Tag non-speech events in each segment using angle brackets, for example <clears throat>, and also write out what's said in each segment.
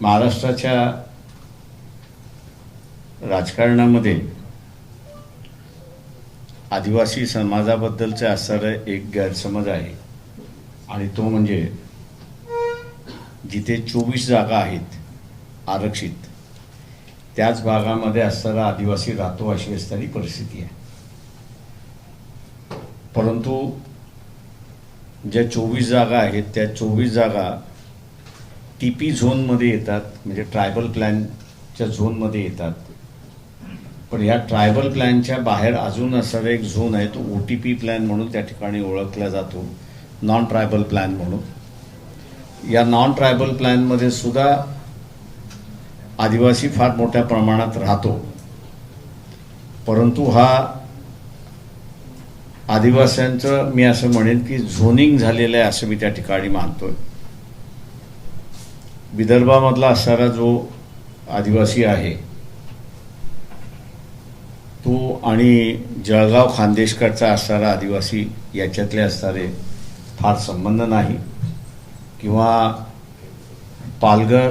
महाराष्ट्राच्या राजकारणामध्ये आदिवासी समाजाबद्दलचं असणारा एक गैरसमज आहे. आणि तो म्हणजे जिथे चोवीस जागा आहेत आरक्षित त्याच भागामध्ये असणारा आदिवासी राहतो अशी असणारी परिस्थिती आहे. परंतु ज्या चोवीस जागा आहेत त्या चोवीस जागा टी पी झोनमध्ये येतात म्हणजे ट्रायबल प्लॅनच्या झोनमध्ये येतात. पण ह्या ट्रायबल प्लॅनच्या बाहेर अजून असणारा एक झोन आहे तो ओ टी पी प्लॅन म्हणून त्या ठिकाणी ओळखला जातो नॉन ट्रायबल प्लॅन म्हणून. या नॉन ट्रायबल प्लॅनमध्ये सुद्धा आदिवासी फार मोठ्या प्रमाणात राहतो. परंतु हा आदिवासींचं मी असं म्हणेन की झोनिंग झालेलं आहे असं मी त्या ठिकाणी मानतोय. विदर्भामधला असणारा जो आदिवासी आहे तो आणि जळगाव खानदेशकडचा असणारा आदिवासी याच्यातले असणारे फार संबंध नाही. किंवा पालघर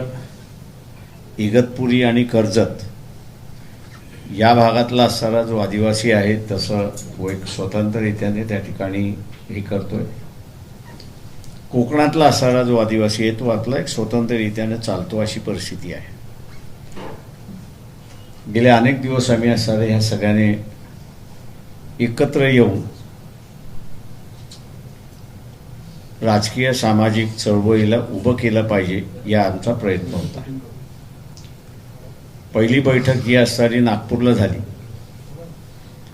इगतपुरी आणि कर्जत या भागातला असणारा जो आदिवासी आहे तसं तो एक स्वतंत्ररित्याने त्या ठिकाणी हे करतोय. कोकणातला असणारा जो आदिवासी आहे तो आपला एक स्वतंत्ररित्याने चालतो अशी परिस्थिती आहे. गेले अनेक दिवस आम्ही असणारे ह्या सगळ्याने एकत्र येऊन राजकीय सामाजिक चळवळीला उभं केलं पाहिजे या आमचा प्रयत्न होता. पहिली बैठक ही असणारी नागपूरला झाली.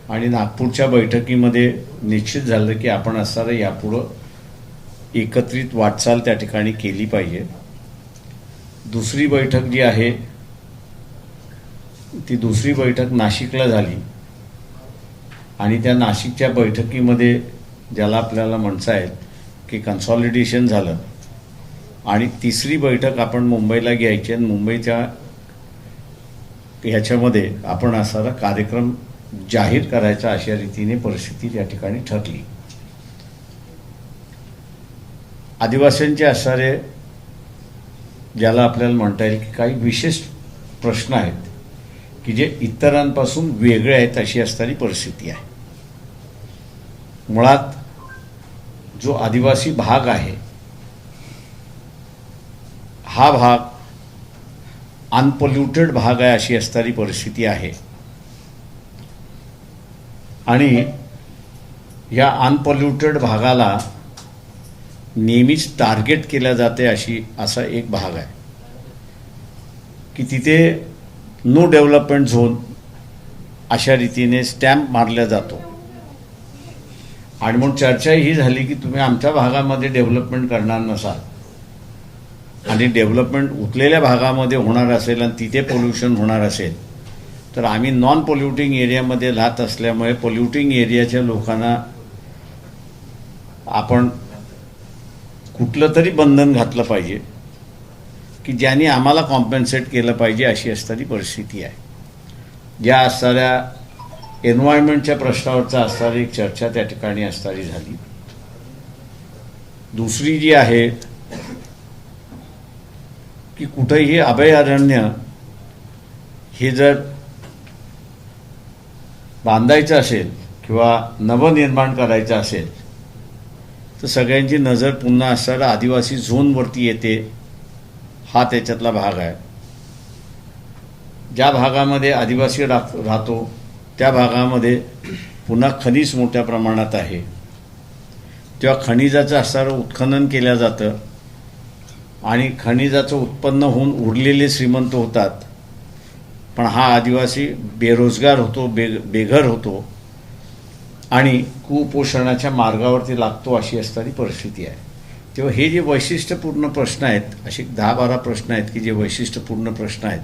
आणि नागपूरच्या बैठकीमध्ये निश्चित झालं की आपण असणारं यापुढं एकत्रित वाटचाल त्या ठिकाणी केली पाहिजे. दुसरी बैठक जी आहे ती दुसरी बैठक नाशिकला झाली. आणि त्या नाशिकच्या बैठकीमध्ये ज्याला आपल्याला म्हणता येईल की कन्सॉलिडेशन झालं. आणि तिसरी बैठक आपण मुंबईला घ्यायची आणि मुंबईच्या ह्याच्यामध्ये आपण असा कार्यक्रम जाहीर करायचा अशा रीतीने परिस्थिती त्या ठिकाणी ठरली. आदिवासींचे असणारे ज्याला आपल्याला म्हणता येईल की काही विशेष प्रश्न आहेत की जे इतरांपासून वेगळे आहेत अशी असणारी परिस्थिती आहे. मुळात जो आदिवासी भाग आहे हा भाग अनपॉल्युटेड भाग आहे अशी असणारी परिस्थिती आहे. आणि या अनपॉल्युटेड भागाला नेहमीच टार्गेट केल्या जाते अशी असा एक भाग आहे. की तिथे नो डेव्हलपमेंट झोन अशा रीतीने स्टॅम्प मारला जातो. आणि म्हणून चर्चा ही झाली की तुम्ही आमच्या भागामध्ये डेव्हलपमेंट करणार नसाल. आणि डेव्हलपमेंट उतलेल्या भागामध्ये होणार असेल आणि तिथे पोल्युशन होणार असेल तर आम्ही नॉन पोल्युटिंग एरियामध्ये राहत असल्यामुळे पोल्युटिंग एरियाच्या लोकांना आपण कुठलं तरी बंधन घातलं पाहिजे की ज्यांनी आम्हाला कॉम्पन्सेट केलं पाहिजे अशी असणारी परिस्थिती आहे. ज्या असणाऱ्या एन्व्हायरमेंटच्या प्रश्नावरचा असणारी एक चर्चा त्या ठिकाणी असणारी झाली. दुसरी जी आहे की कुठेही अभयारण्य हे जर बांधायचं असेल किंवा नवनिर्माण करायचं असेल तर सगळ्यांची नजर पुन्हा असणारा आदिवासी झोनवरती येते. हा त्याच्यातला भाग आहे. ज्या भागामध्ये आदिवासी राह राहतो त्या भागामध्ये पुन्हा खनिज मोठ्या प्रमाणात आहे. तेव्हा खनिजाचं असणारं उत्खनन केलं जातं. आणि खनिजाचं उत्पन्न होऊन उरलेले श्रीमंत होतात. पण हा आदिवासी बेरोजगार होतो बे बेघर होतो. आणि कुपोषणाच्या मार्गावरती लागतो अशी असणारी परिस्थिती आहे. तेव्हा हे जे वैशिष्ट्यपूर्ण प्रश्न आहेत असे दहा बारा प्रश्न आहेत की जे वैशिष्ट्यपूर्ण प्रश्न आहेत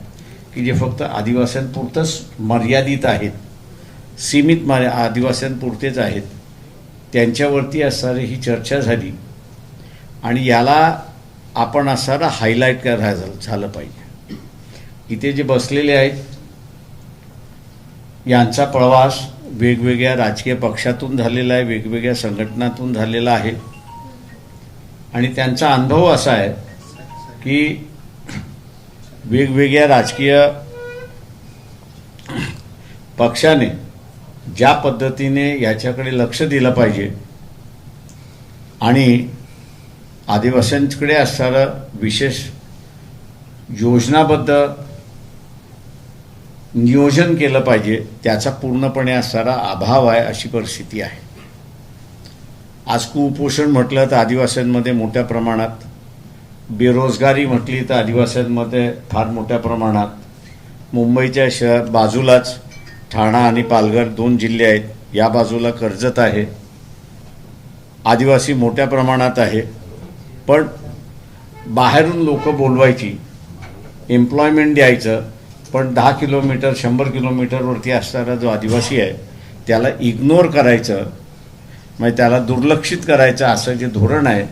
की जे फक्त आदिवास्यांपुरतंच मर्यादित आहेत सीमित मर्या आदिवास्यांपुरतेच आहेत त्यांच्यावरती असणारी ही चर्चा झाली आणि याला आपण असणारा हायलाईट करा झालं पाहिजे. इथे जे बसलेले आहेत यांचा प्रवास वेगवेगळ्या राजकीय पक्षातून झालेला आहे वेगवेगळ्या संघटनातून झालेला आहे. आणि त्यांचा अनुभव असा आहे की वेगवेगळ्या राजकीय पक्षाने ज्या पद्धतीने याच्याकडे लक्ष दिलं पाहिजे आणि आदिवासींकडे असणारं विशेष योजनाबद्ध नियोजन केलं पाहिजे त्याचा पूर्णपणे असणारा अभाव आहे अशी परिस्थिती आहे. आज कुपोषण म्हटलं तर आदिवासींमध्ये मोठ्या प्रमाणात बेरोजगारी म्हटली तर आदिवासींमध्ये फार मोठ्या प्रमाणात. मुंबईच्या शहर बाजूलाच ठाणा आणि पालघर दोन जिल्हे आहेत या बाजूला कर्जत आहे. आदिवासी मोठ्या प्रमाणात आहे. पण बाहेरून लोक बोलवायची एम्प्लॉयमेंट द्यायचं पण दहा किलोमीटर शंभर किलोमीटरवरती असणारा जो आदिवासी आहे त्याला इग्नोर करायचं म्हणजे त्याला दुर्लक्षित करायचं असं जे धोरण आहे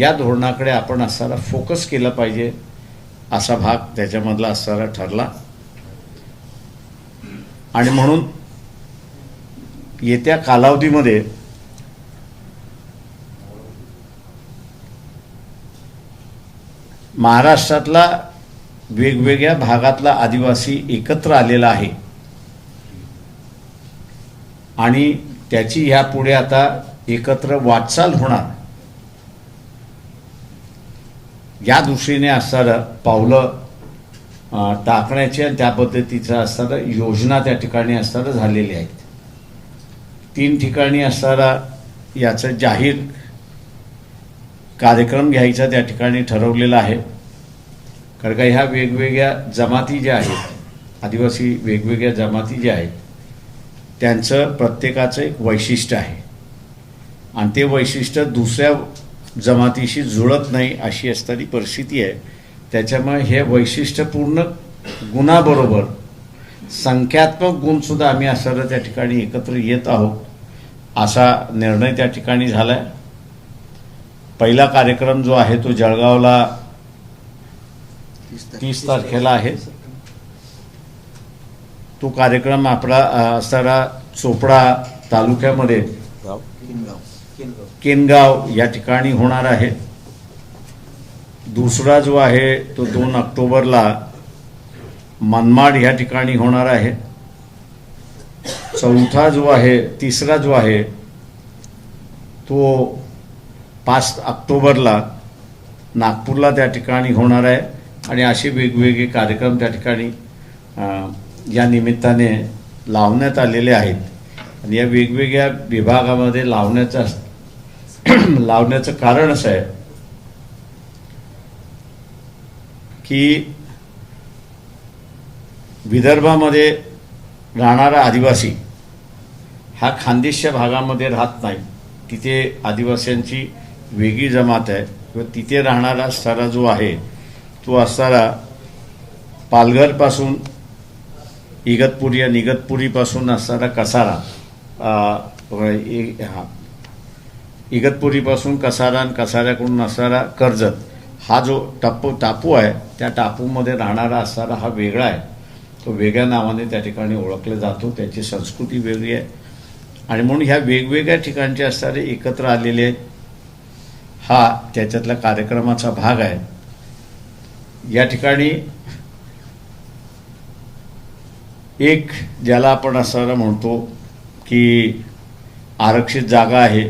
या धोरणाकडे आपण असणारा फोकस केला पाहिजे असा भाग त्याच्यामधला असणारा ठरला. आणि म्हणून येत्या कालावधीमध्ये महाराष्ट्रातला वेगवेगळ्या भागातला आदिवासी एकत्र आलेला आहे. आणि त्याची ह्या पुढे आता एकत्र वाटचाल होणार. या दृष्टीने असणारं पावलं टाकण्याची आणि त्या पद्धतीचं असणारं योजना त्या ठिकाणी असणारं झालेली आहेत. तीन ठिकाणी असणारा याचं जाहीर कार्यक्रम घ्यायचा त्या ठिकाणी ठरवलेला आहे. कारण का ह्या वेगवेगळ्या जमाती ज्या आहेत आदिवासी वेगवेगळ्या जमाती ज्या आहेत त्यांचं प्रत्येकाचं एक वैशिष्ट्य आहे. आणि ते वैशिष्ट्य दुसऱ्या जमातीशी जुळत नाही अशी असणारी परिस्थिती आहे. त्याच्यामुळे हे वैशिष्ट्यपूर्ण गुणाबरोबर संख्यात्मक गुणसुद्धा आम्ही असं त्या ठिकाणी एकत्र येत आहोत असा निर्णय त्या ठिकाणी झाला आहे पहिला कार्यक्रम जो आहे तो जळगावला तीस तारखेला. आहे. तो कार्यक्रम आपला असणारा चोपडा तालुक्यामध्ये केनगाव या ठिकाणी होणार आहे. दुसरा जो आहे तो दोन ऑक्टोबरला मनमाड या ठिकाणी होणार आहे. चौथा जो आहे तिसरा जो आहे तो पाच ऑक्टोबरला नागपूरला त्या ठिकाणी होणार आहे. आणि असे वेगवेगळे कार्यक्रम त्या ठिकाणी या निमित्ताने लावण्यात आलेले आहेत. आणि या वेगवेगळ्या विभागामध्ये लावण्याचा <clears throat> लावण्याचं कारण असं आहे की विदर्भामध्ये राहणारा आदिवासी हा खानदेशच्या भागामध्ये राहत नाही. तिथे आदिवासींची वेगळी जमात आहे. किंवा तिथे राहणारा सरा जो आहे. तो असणारा पालघरपासून इगतपुरी आणि इगतपुरीपासून असणारा कसारा हा. इगतपुरीपासून कसारा आणि कसाऱ्याकडून असणारा कर्जत हा जो टापू टापू आहे त्या टापूमध्ये राहणारा असणारा हा वेगळा आहे. तो वेगळ्या नावाने त्या ठिकाणी ओळखला जातो त्याची संस्कृती वेगळी आहे. आणि म्हणून ह्या वेगवेगळ्या ठिकाणचे असणारे एकत्र आलेले आहेत हा त्याच्यातल्या कार्यक्रमाचा भाग आहे. या ठिकाणी एक ज्याला आपण असं म्हणतो की आरक्षित जागा आहे.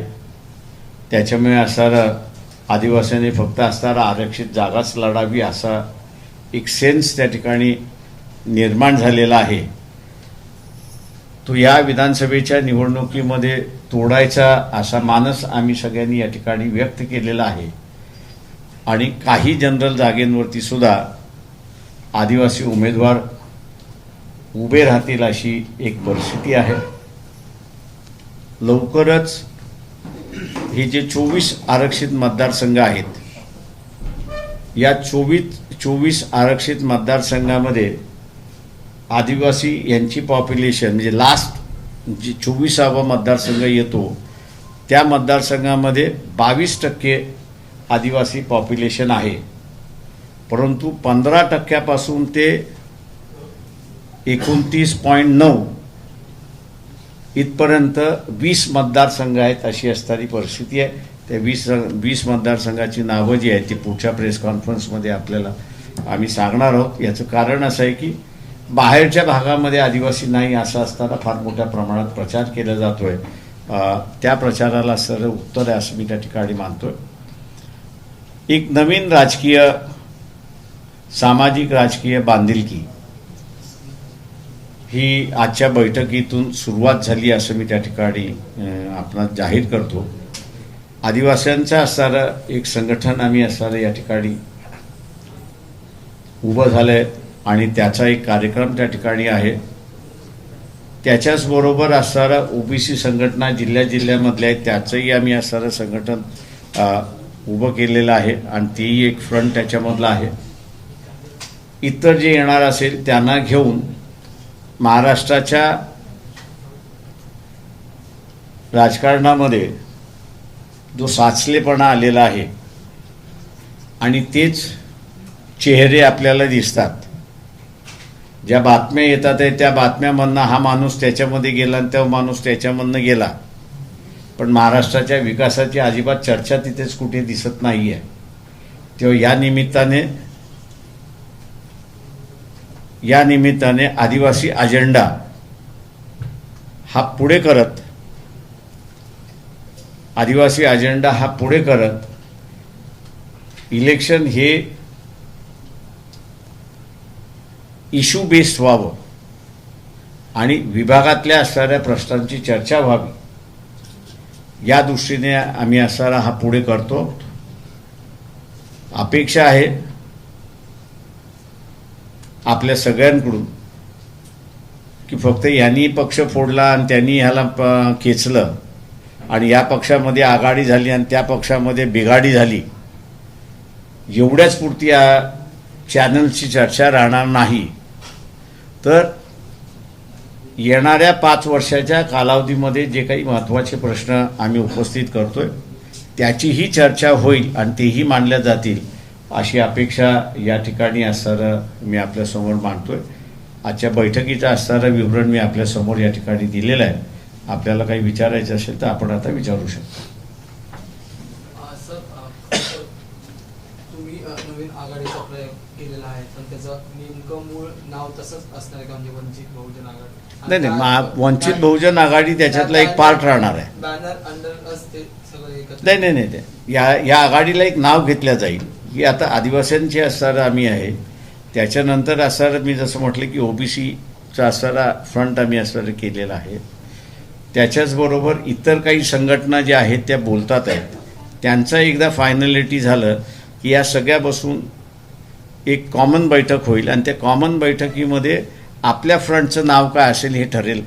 त्याच्यामुळे असणारं आदिवासींनी फक्त असणारा आरक्षित जागाच लढावी असा एक सेन्स त्या ठिकाणी निर्माण झालेला आहे. तो या विधानसभेच्या निवडणुकीमध्ये तोडायचा असा मानस आम्ही सगळ्यांनी या ठिकाणी व्यक्त केलेला आहे. आणि काही जनरल जागेंवरती सुद्धा आदिवासी उमेदवार उभे राहतील अशी एक परिस्थिती आहे. लवकरच हे जे चोवीस आरक्षित मतदारसंघ आहेत या चोवीस चोवीस आरक्षित मतदारसंघामध्ये आदिवासी यांची पॉप्युलेशन म्हणजे लास्ट जी चोवीसावा मतदारसंघ येतो त्या मतदारसंघामध्ये बावीस टक्के आदिवासी पॉप्युलेशन आहे. परंतु पंधरा टक्क्यापासून ते एकोणतीस पॉईंट नऊ इथपर्यंत वीस मतदारसंघ आहेत अशी असणारी परिस्थिती आहे. त्या वीस वीस मतदारसंघाची नावं जी आहेत ती पुढच्या प्रेस कॉन्फरन्समध्ये आपल्याला आम्ही सांगणार आहोत. याचं कारण असं आहे की बाहेरच्या भागामध्ये आदिवासी नाही असं असताना फार मोठ्या प्रमाणात प्रचार केला जातो आहे त्या प्रचाराला सर उत्तर आहे असं मी त्या ठिकाणी मानतो आहे एक नवीन राजकीय सामाजिक राजकीय बांधिलकी ही आजच्या बैठकीतून सुरुवात झाली असं मी त्या ठिकाणी आपण जाहीर करतो. आदिवासींचं असणारं एक संघटन आम्ही असणारं या ठिकाणी उभं झालं आहे आणि त्याचा एक कार्यक्रम त्या ठिकाणी आहे. त्याच्याचबरोबर असणारं ओबीसी संघटना जिल्ह्या जिल्ह्यामधल्या आहेत त्याचंही आम्ही असणारं संघटन उभं केलेलं आहे आणि तेही एक फ्रंट त्याच्यामधला आहे. इतर जे येणार असेल त्यांना घेऊन महाराष्ट्राच्या राजकारणामध्ये जो साचलेपणा आलेला आहे आणि तेच चेहरे आपल्याला दिसतात. ज्या बातम्या येतात आहे त्या बातम्यामधनं हा माणूस त्याच्यामध्ये गेला आणि तो माणूस त्याच्यामधनं गेला. पण महाराष्ट्राच्या विकासाची अजिबात चर्चा तिथेच कुठे दिसत नाही आहे तेव्हा या निमित्ताने या निमित्ताने आदिवासी अजेंडा हा पुढे करत आदिवासी अजेंडा हा पुढे करत इलेक्शन हे इश्यू बेस्ड व्हावं आणि विभागातल्या असणाऱ्या प्रश्नांची चर्चा व्हावी. या दृष्टीने आम्ही असारा हा पुढे करतो. अपेक्षा आहे आपल्या सगळ्यांकडून की फक्त यांनी पक्ष फोडला आणि त्यांनी ह्याला प- खेचलं आणि या पक्षामध्ये आघाडी झाली आणि त्या पक्षामध्ये बिघाडी झाली. एवढ्याच पुरती या चॅनलची चर्चा राहणार नाही. तर येणाऱ्या पाच वर्षाच्या कालावधीमध्ये जे काही महत्त्वाचे प्रश्न आम्ही उपस्थित करतोय त्याचीही चर्चा होईल आणि तेही मांडल्या जातील अशी अपेक्षा या ठिकाणी असणारं मी आपल्यासमोर मांडतोय. आजच्या बैठकीचं असणारं विवरण मी आपल्यासमोर या ठिकाणी दिलेलं आहे. आपल्याला काही विचारायचं असेल तर आपण आता विचारू शकतो. नवीन आघाडीचा प्रयोग केलेला आहे पण त्याचं नेमकं मूळ नाव तसंच असणार आहे का? म्हणजे वंचित बहुजन आघाडी नाही नाही मा- वंचित बहुजन आघाडी त्याच्यातला एक पार्ट राहणार आहे. बॅनर अंडर असते सगळं एकत्र. नाही नाही नाही ते या या आघाडीला एक नाव घेतलं जाईल. की आता आदिवासींचे असणारं आम्ही आहे. त्याच्यानंतर असणारं मी जसं म्हटलं की ओबीसीचा असणारा फ्रंट आम्ही असणारं केलेला आहे. त्याच्याचबरोबर इतर काही संघटना ज्या आहेत त्या बोलतात आहेत. त्यांचं एकदा फायनलिटी झालं की या सगळ्या बसून एक कॉमन बैठक होईल. आणि त्या कॉमन बैठकीमध्ये आपल्या फ्रंटचं नाव काय असेल हे ठरेल.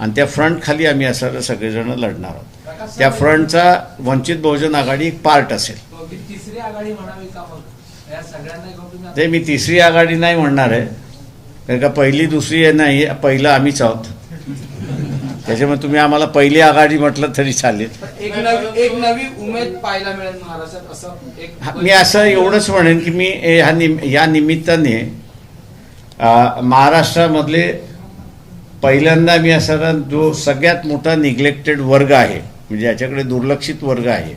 आणि त्या फ्रंट खाली आम्ही असणारं सगळेजण लढणार आहोत. त्या फ्रंटचा वंचित बहुजन आघाडी एक पार्ट असेल. ती मी तिसरी आघाडी नाही म्हणणार आहे. कारण का पहिली दुसरी आहे नाही पहिलं आम्हीच आहोत. त्याच्यामुळे तुम्ही आम्हाला पहिली आघाडी म्हटलं तरी चालेल. एक नवी एक नवी उमेद पाहायला मिळेल महाराष्ट्रात असं एक मी असं एवढंच म्हणेन की मी ह्या निम या निमित्ताने महाराष्ट्रामधले पहिल्यांदा मी असा जो सगळ्यात मोठा निग्लेक्टेड वर्ग आहे म्हणजे याच्याकडे दुर्लक्षित वर्ग आहे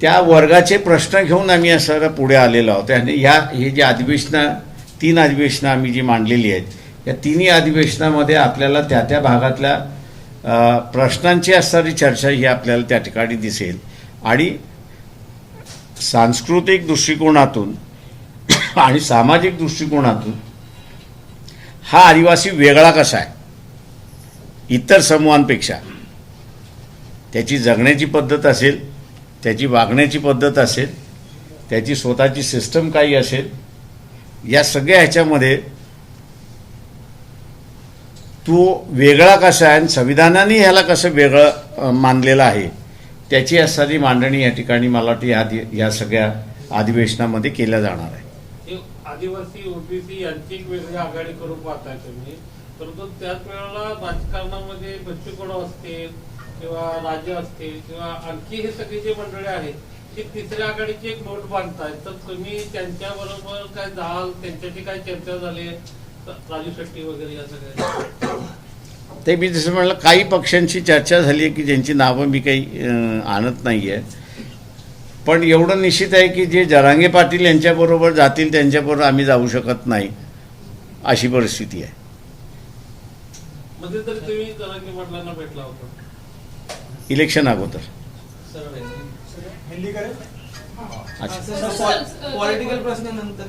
त्या वर्गाचे प्रश्न घेऊन आम्ही असं पुढे आलेलो आहोत. आणि ह्या हे जे अधिवेशनं तीन अधिवेशनं आम्ही जी मांडलेली आहेत या तिन्ही अधिवेशनामध्ये आपल्याला त्या त्या भागातल्या प्रश्नांची असणारी चर्चा ही आपल्याला त्या ठिकाणी दिसेल. आणि सांस्कृतिक दृष्टिकोनातून आणि सामाजिक दृष्टिकोनातून हा आदिवासी वेगळा कसा आहे? इतर समूहांपेक्षा. त्याची जगण्याची पद्धत असेल त्याची वागण्याची पद्धत असेल त्याची स्वतःची सिस्टम काही असेल या सगळ्या ह्याच्यामध्ये तो वेगळा कसा आहे आणि संविधानाने ह्याला कसं वेगळं मानलेलं आहे त्याची असणारी मांडणी या ठिकाणी मला वाटते या या सगळ्या अधिवेशनामध्ये केल्या जाणार आहे. आदिवासी ओबीसी यांची एक वेगळी आघाडी करून पाहताय तुम्ही. परंतु त्याच वेळेला राजकारणामध्ये बच्चूकड असतील किंवा राजे असतील किंवा आणखी हे सगळे जे मंडळी आहेत ती तिसऱ्या आघाडीची एक नोट बांधतायत. तर तुम्ही त्यांच्या बरोबर काय जाल? त्यांच्याशी काय चर्चा झाली? राजू शेट्टी वगैरे या सगळ्या. ते मी जसं म्हणलं काही पक्षांशी चर्चा झाली आहे की ज्यांची नावं मी काही आणत नाही आहे पण एवढं निश्चित आहे की जे जरांगे पाटील यांच्याबरोबर जातील त्यांच्याबरोबर आम्ही जाऊ शकत नाही अशी परिस्थिती आहे. मध्ये तरी तुम्ही जरांगे पाटलांना भेटला होता. इलेक्शन अगोदर. अच्छा. पॉलिटिकल प्रश्नानंतर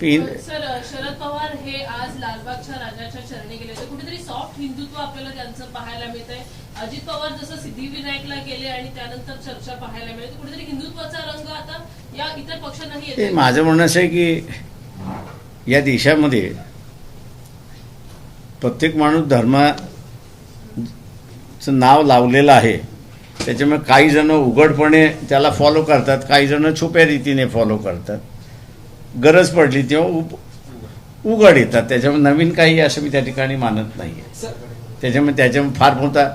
सर शरद पवार हे आज लालबागच्या राजाच्या चरणी गेले. तर कुठेतरी सॉफ्ट हिंदुत्व आपल्याला त्यांचं पाहायला मिळत आहे अजित पवार जसं सिद्धिविनायकला गेले आणि त्यानंतर चर्चा पाहायला मिळते. कुठेतरी हिंदुत्वाचा रंग आता या इतर पक्षांनाही येतो माझं म्हणणं असं आहे की या देशामध्ये प्रत्येक माणूस धर्माचं नाव लावलेलं आहे. त्याच्यामुळे काही जण उघडपणे त्याला फॉलो करतात काही जण छुप्या रीतीने फॉलो करतात. गरज पडली तेव्हा उप उघड येतात. त्याच्यामुळे नवीन काही असं मी त्या ठिकाणी मानत नाही आहे सर त्याच्यामुळे त्याच्यामुळे फार मोठा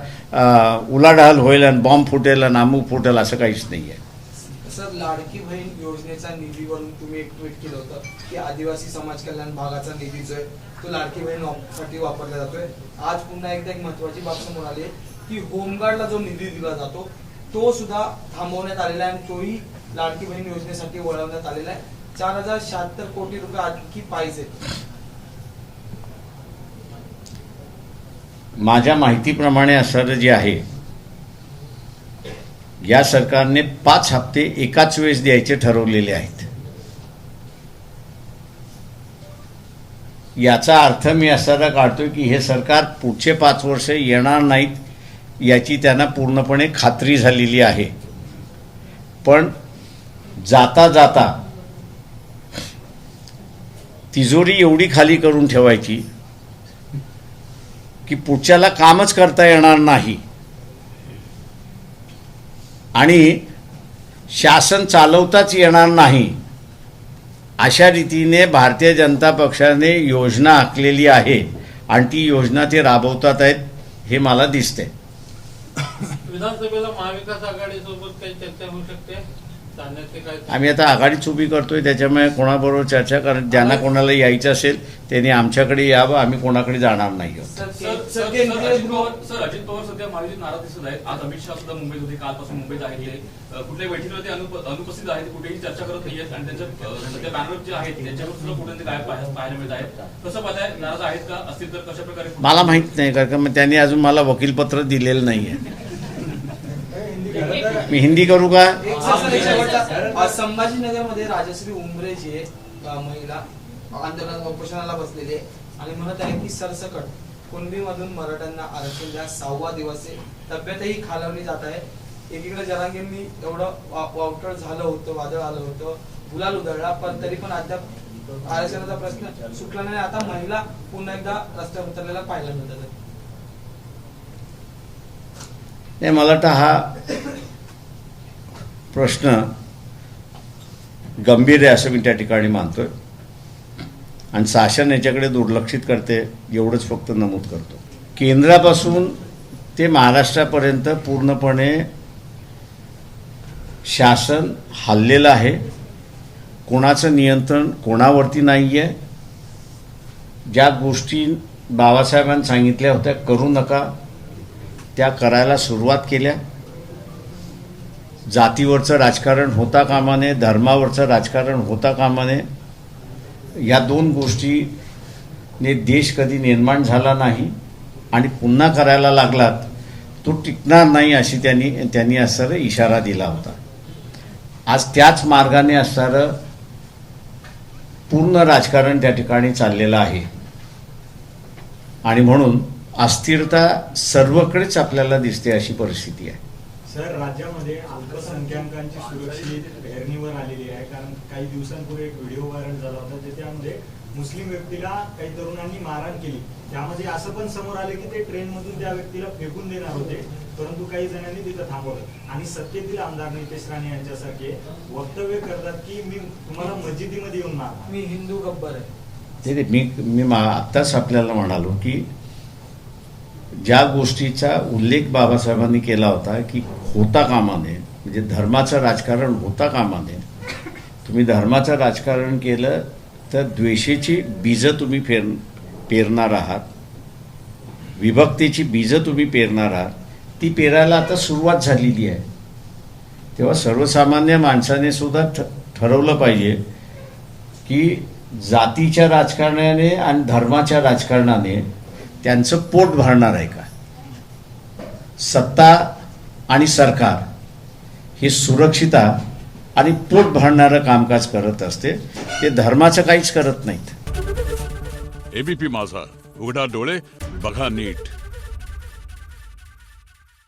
उलाढाल होईल आणि बॉम्ब फुटेल आणि अमुक फुटेल असं काहीच नाही आहे सर लाडकी बहीण योजनेचा निधीवरून तुम्ही एक ट्विट केलं होतं की आदिवासी समाज कल्याण भागाचा निधी जो आहे तो लाडकी बहीण वापरला जातोय. आज पुन्हा एकदा एक महत्वाची बाब समोर आली आहे की होमगार्डला जो निधी दिला जातो तो सुद्धा थांबवण्यात आलेला आहे आणि तोही लाडकी बहीण योजनेसाठी वळवण्यात आलेला आहे. चार हजार शहात्तर कोटी रुपये आणखी पाहिजे. माझ्या माहितीप्रमाणे असणारं जे आहे या सरकारने पाच हप्ते एकाच वेळेस द्यायचे ठरवलेले आहेत. याचा अर्थ मी असा काढतोय की हे सरकार पुढचे पाच वर्ष येणार नाहीत याची त्यांना पूर्णपणे खात्री झालेली आहे. पण जाता जाता तिजोरी एवढी खाली करून ठेवायची की पुढच्याला कामच करता येणार नाही. आणि शासन चालवताच येणार नाही. अशा रीतीने भारतीय जनता पक्षाने योजना आखलेली आहे आणि ती योजना ते राबवतात आहेत हे मला दिसतंय. विधानसभेला महाविकास आघाडीसोबत काही चर्चा होऊ शकते? आम्ही आता आघाडीच उभी करतोय त्याच्यामुळे कोणाबरोबर चर्चा कर ज्यांना कोणाला यायचं असेल त्यांनी आमच्याकडे यावं आम्ही कोणाकडे जाणार नाही आहोत. सर सर के- सर सर केंद्रीय अजित गृह पवार सर अजित पवार सध्या महायुतीत नाराज दिसत आहेत. आज अमित शहा सुद्धा मुंबईत होते कालपासून मुंबईत आहेत. ते अ, कुठल्याही बैठकीमध्ये अनुप- अनुपस्थित आहेत कुठेही चर्चा करत नाहीयेत आणि त्यांच्या अ, सध्या बॅनर जे आहेत त्यांच्यावर सुद्धा कुठे गायब पाहायला पाहायला मिळत आहेत. कसं पाहताय नाराज आहेत का? असतील तर कशा प्रकारे मला माहीत नाही कारण त्यांनी अजून मला वकीलपत्र दिलेलं नाही आहे मी हिंदी करू का? संभाजीनगरमध्ये राजश्री उमरे जी आहे अ, महिला आंदोलन उपोषणाला बसलेली आहे आणि म्हणत आहे की सरसकट कुणबीमधून मराठ्यांना आरक्षण द्या सहावा दिवस आहे. तब्येतही खालवली जात आहे. एकीकडे जरांगींनी एवढं वावटळ झालं होतं वादळ आलं होतं गुलाल उधळला पण तरी पण अद्याप आरक्षणाचा प्रश्न सुटला नाही. आता महिला पुन्हा एकदा रस्त्यावर उतरलेला पाहायला मिळतात. नाही मला वाटतं हा प्रश्न गंभीर आहे असं मी त्या ठिकाणी मानतोय. आणि शासन याच्याकडे दुर्लक्षित करते एवढंच फक्त नमूद करतो. केंद्रापासून ते महाराष्ट्रापर्यंत पूर्णपणे शासन हल्लेलं आहे. कोणाचं नियंत्रण कोणावरती नाही आहे ज्या गोष्टी बाबासाहेबांनी सांगितल्या होत्या करू नका त्या करायला सुरुवात केल्या. जातीवरचं राजकारण होता कामा नये धर्मावरचं राजकारण होता कामा नये या दोन गोष्टीने देश कधी निर्माण झाला नाही आणि पुन्हा करायला लागलात तो टिकणार नाही अशी त्यांनी त्यांनी असणारा इशारा दिला होता. आज त्याच मार्गाने असणारं पूर्ण राजकारण त्या ठिकाणी चाललेलं आहे. आणि म्हणून अस्थिरता सर्वकडेच आपल्याला दिसते अशी परिस्थिती आहे. सर राज्यामध्ये अल्पसंख्याकांची सुरक्षित पेरणीवर आलेली आहे. कारण काही दिवसांपूर्वी एक व्हिडिओ व्हायरल झाला होता ज्याच्यामध्ये मुस्लिम व्यक्तीला काही तरुणांनी मारहाण केली. त्यामध्ये असं पण समोर आलं की ते ट्रेन मधून त्या व्यक्तीला फेकून देणार होते परंतु काही जणांनी तिथं थांबवलं. आणि सत्तेतील आमदार नितेश राणे यांच्यासारखे वक्तव्य करतात की मी तुम्हाला मस्जिदीमध्ये येऊन मारणार. मी हिंदू गब्बर आहे. ते ते मी मी मा आत्ताच आपल्याला म्हणालो की ज्या गोष्टीचा उल्लेख बाबासाहेबांनी केला होता की होता कामा नये म्हणजे धर्माचं राजकारण होता कामा नये तुम्ही धर्माचं राजकारण केलं तर द्वेषेची बीजं तुम्ही फेर पेरणार आहात. विभक्तीची बीजं तुम्ही पेरणार आहात. ती पेरायला आता सुरुवात झालेली आहे. तेव्हा सर्वसामान्य माणसाने सुद्धा ठ ठरवलं पाहिजे की जातीच्या राजकारणाने आणि धर्माच्या राजकारणाने त्यांचं पोट भरणार आहे का? सत्ता आणि सरकार हे सुरक्षिता आणि पोट भरणारं कामकाज करत असते ते धर्माचं काहीच करत नाहीत. एबीपी माझा उघडा डोळे बघा नीट.